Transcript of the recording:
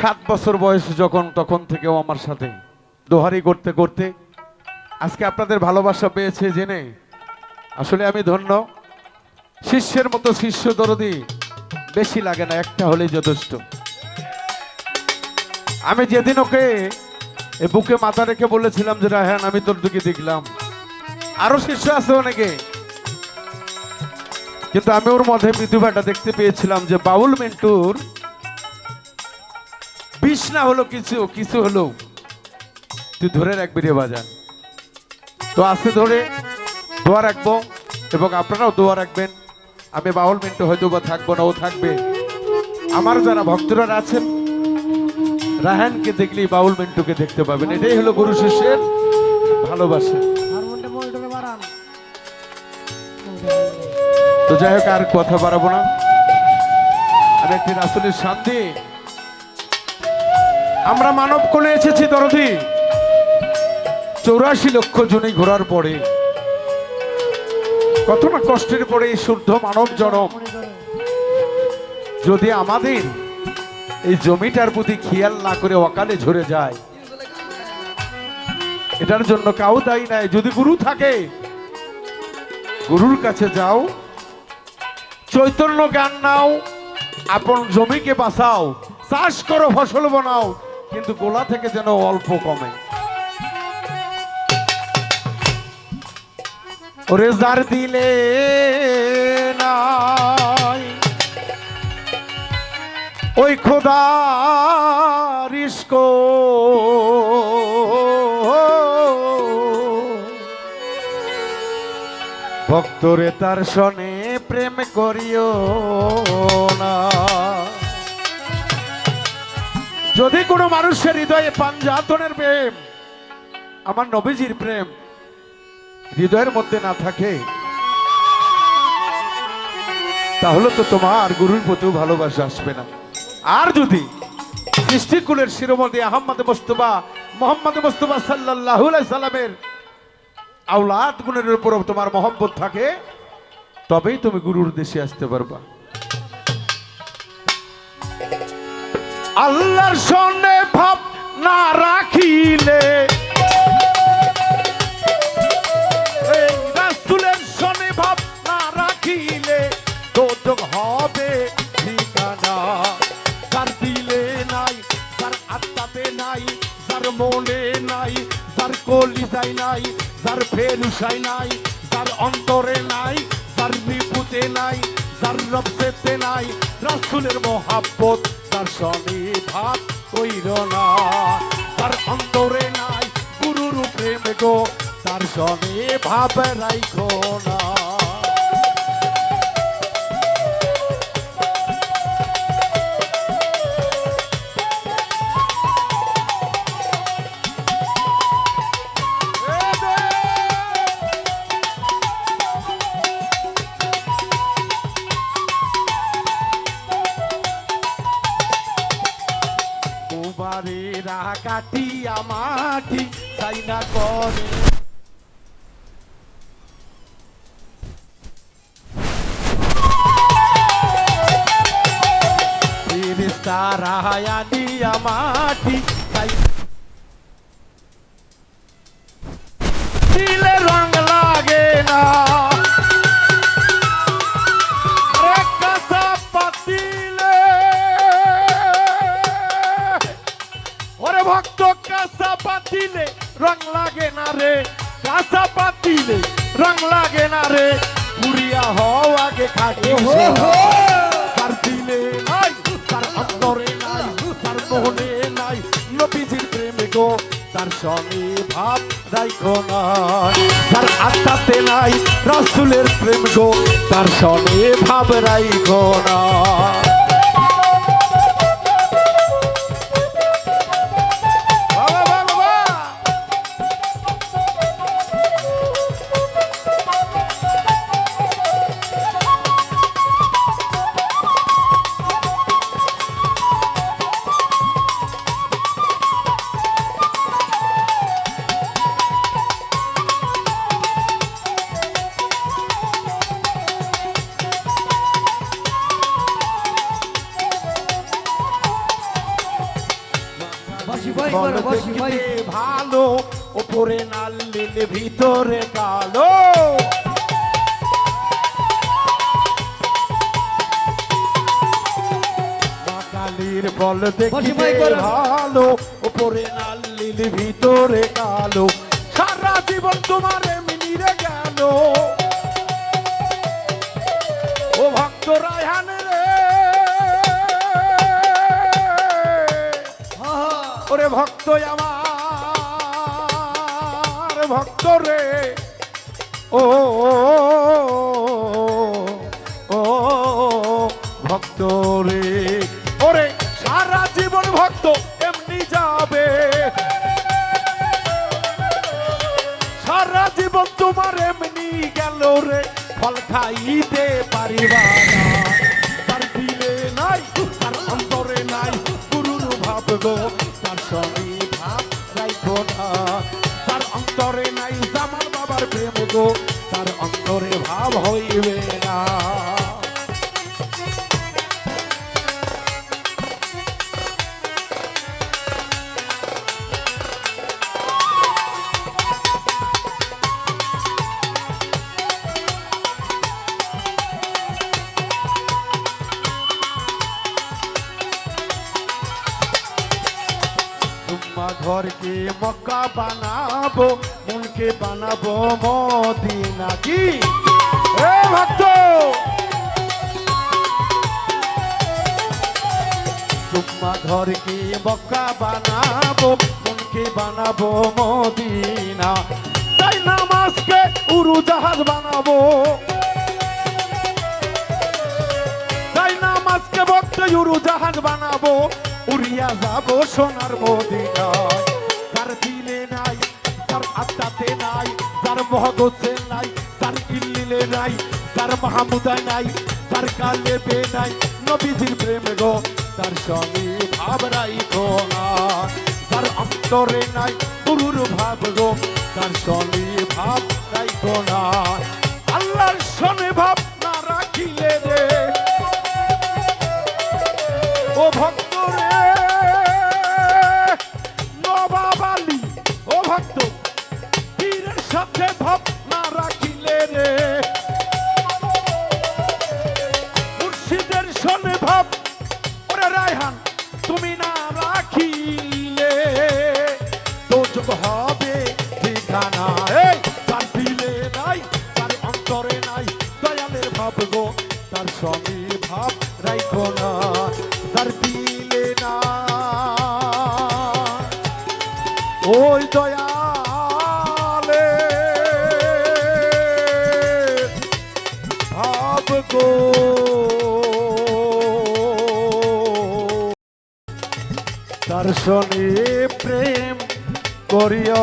সাত বছর বয়স যখন, তখন থেকেও আমার সাথে দোহারি করতে করতে আজকে আপনাদের ভালোবাসা পেয়েছে জেনে। আসলে আমি ধন্য। শিষ্যের মতো শিষ্য দরদি বেশি লাগে না, একটা হলেই যথেষ্ট। আমি যেদিন ওকে এ বুকে মাথা রেখে বলেছিলাম যে, রায়হান, আমি তোর দিকে দেখলাম। আরও শিষ্য আছে অনেকে। কিন্তু আমি ওর মধ্যে প্রতিভাটা দেখতে পেয়েছিলাম যে, বাউল মেন্টুর বিষ না হলো কিছু কিছু হলো। তুই ধরে রাখবি রে বাজান তো আস্তে ধরে দোয়া রাখব এবং আপনারাও দোয়া রাখবেন। আমি বাউল মিন্টু হয়তো বা থাকব না, ও থাকবে। আমার যারা ভক্তরা আছেন, রাহানকে দেখলেই বাউল মিন্টুকে দেখতে পাবেন। এটাই হলো গুরু শিষ্যের ভালোবাসা। তো যাই হোক, আর কথা বাড়াবো না। আমি একটি রাসুলের শান্তি আমরা মানব কোলে এসেছি, দরদি। চৌরাশি লক্ষ জনই ঘোরার পরে, কত না কষ্টের পরে শুদ্ধ মানব জনম। যদি আমাদের এই জমিটার প্রতি খেয়াল না করে অকালে ঝরে যায়, এটার জন্য কাউ দায়ী নাই। যদি গুরু থাকে, গুরুর কাছে যাও, চৈতন্য জ্ঞান নাও, আপন জমিকে বাঁচাও, চাষ করো, ফসল বানাও কিন্তু গোলা থেকে যেন অল্প কমে। ওরে দিলে ওই খোদা রিস্ক ভক্তরে তার সনে প্রেম করিও না। যদি কোনো মানুষের হৃদয়ে পাঞ্জাতনের প্রেম, আমার নবীজির প্রেম হৃদয়ের মধ্যে না থাকে, তাহলে তো তোমার গুরুর প্রতিও ভালোবাসা আসবে না। আর যদি সৃষ্টিকুলের শিরোমণি আহম্মদ মোস্তফা, মোহাম্মদ মোস্তফা সাল্লাহ সাল্লামের আউলাদ গুণের উপর তোমার মহব্বত থাকে, তবেই তুমি গুরুর দেশে আসতে পারবা। আল্লাহর সনে ভাব না রাখিলে। রাখিলে হবে ঠিকানা। দিলে নাই, যার আত্মাতে নাই মনে নাই নাই নাই অন্তরে নাই, যার বিপুতে নাই, যার রবসেতে নাই রাসূলের মহাব্বত, তার স্বামী ভাব কইল না। তার অন্তরে নাই গুরুর প্রেম গো, তার স্বামী ভাব রাইখো না। কাটিয়া মাটি চাই না করে? ফিরিস্তারা আনিয়া মাটি তার দিলে নাই তার অন্তরে নাই তার মনে নাই সঙ্গে ভাব রাইখো না তার আত্মাতে নাই রাসূলের প্রেম গো তার স্বামী ভাব রাইখো না দেখতে ভালো ওপরে নাল নীল ভিতরে কালো। মা কালীর বাসি দেখতে ভালো ওপরে নাল নীল ভিতরে কালো। সারা জীবন তোমার এমনি রে গেল। ও ভক্ত রায়হান ওরে ভক্ত আমার, ভক্ত রে। ও ও ভক্ত রে। ওরে সারা জীবন ভক্ত, এমনি যাবে। সারা জীবন তোমার এমনি গেল রে, ফল খাইতে পারিবা না। তার দিলে নাই, তার অন্তরে নাই, গুরুর ভাব গো। তার অন্তরে নাই জামাল বাবার প্রেম গো তার অন্তরে ভাব হইবে। ঘরকে মক্কা বানাবো, মনকে বানাবো মদিনা কি? এ ভক্ত! তোমা ঘরকে মক্কা বানাবো, মনকে বানাবো মদিনা। তাই নামাজকে উড়ু জাহাজ বানাবো। তাই নামাজকে ভক্ত উড়ু জাহাজ বানাবো। উড়িয়া যাব সোনার মদিনায়। তার মহগতে নাই, তার ইল্লিলে নাই, তার মাহমুদায় নাই, তার কালেবে নাই। নবীজির প্রেম গো, তার স্বামী ভাবরাই গো তার অন্তরে নাই, গুরুর ভাব গো, তার স্বামী ভাব অন্তরে নাই দয়ালের ভাব গো তার স্বামী ভাব রাইখো না, তার দিলে না। ওই দয়ালে ভাব প্রেম করিয়